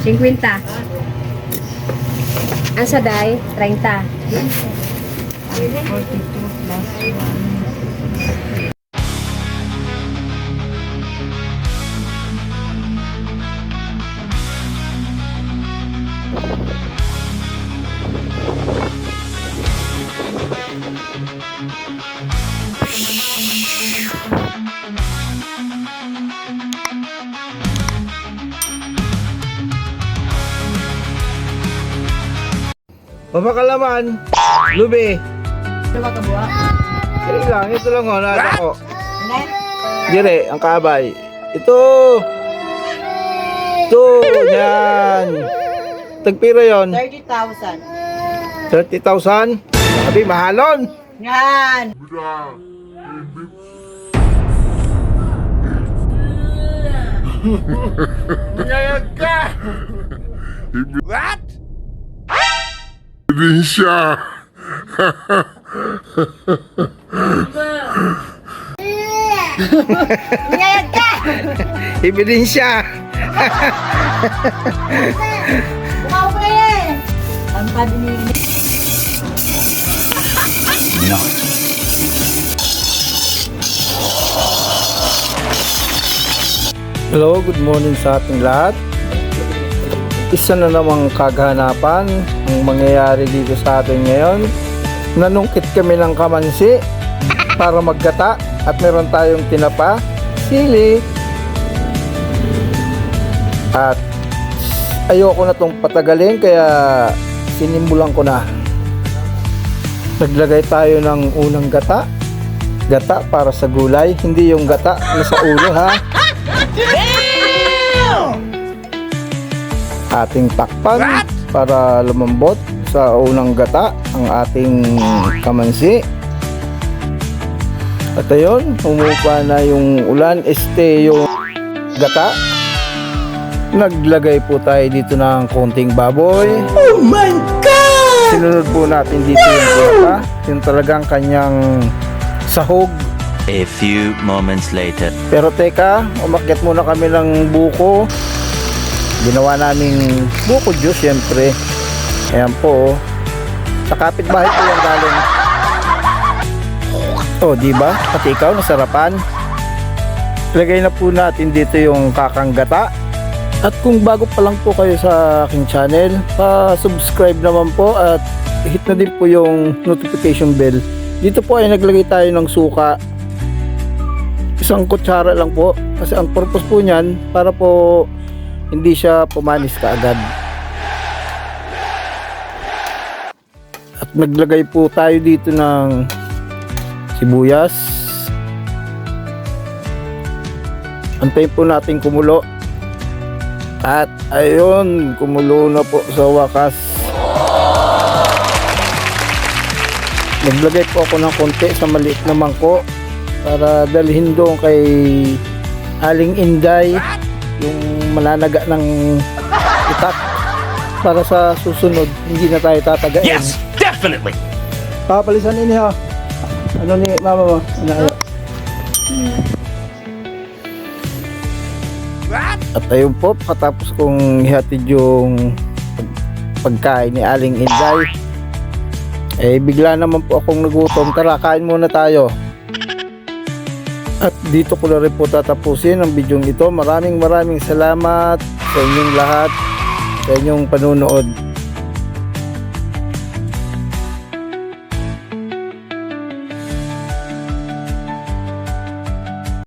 50. Ang saday, 30. 42 plus 1. Pamakalaman. Lubi. Ano ba kabuha? Lang. Ito lang ho. Nada ko. Dire, ang kabay. Ito. Ito. Yan. Tagpira yon. 30,000. 30,000. Sabi, mahalon. Yan! Ngayag ka! Ebidensya. Bukaw ko na yan! Ang padi ni... Hello, good morning sa ating lahat. Isa na namang kaganapan ang mangyayari dito sa atin ngayon. Nanungkit kami ng kamansi para maggata at meron tayong tinapa, sili, at ayoko na tong patagalin kaya sinimulan ko na. Naglagay tayo ng unang gata. Gata para sa gulay, hindi yung gata na sa ulo ha. ating takpan para lumambot sa unang gata ang ating kamansi. At ayun, humupa na yung ulan, este yung gata. Naglagay po tayo dito ng konting baboy. Oh my God! Sinunod po natin dito yung tinapa, yung talagang kanyang sahog. A few moments later. Pero teka, umakyat muna kami ng buko. Ginawa naming buko juice, syempre. Ayan po. oh. Sa kapitbahay po yan galing. Oh, di ba? Pati ikaw, nasarapan. Lagay na po natin dito yung kakanggata. At kung bago pa lang po kayo sa aking channel, pa-subscribe naman po at hit na din po yung notification bell. Dito po ay naglagay tayo ng suka isang kutsara lang po kasi ang purpose po niyan para po hindi siya pumanis kaagad. At naglagay po tayo dito ng sibuyas. Antayin po natin kumulo. At ayun kumulo na po sa wakas. Naglagay po ako ng konti sa maliit na mangko para dalhin doon kay Aling Inday yung mananaga ng itak para sa susunod hindi na tayo tatagain. Yes, definitely. Papalisan ini ha. Ano ni mama mo? Ano? At ayun po, katapos kong ihatid yung pag- pagkain ni Aling Inday, eh bigla naman po akong nagutom. Tara, kain muna tayo. At dito ko na rin po tatapusin ang video ito. Maraming maraming salamat sa inyong lahat, sa inyong panunood.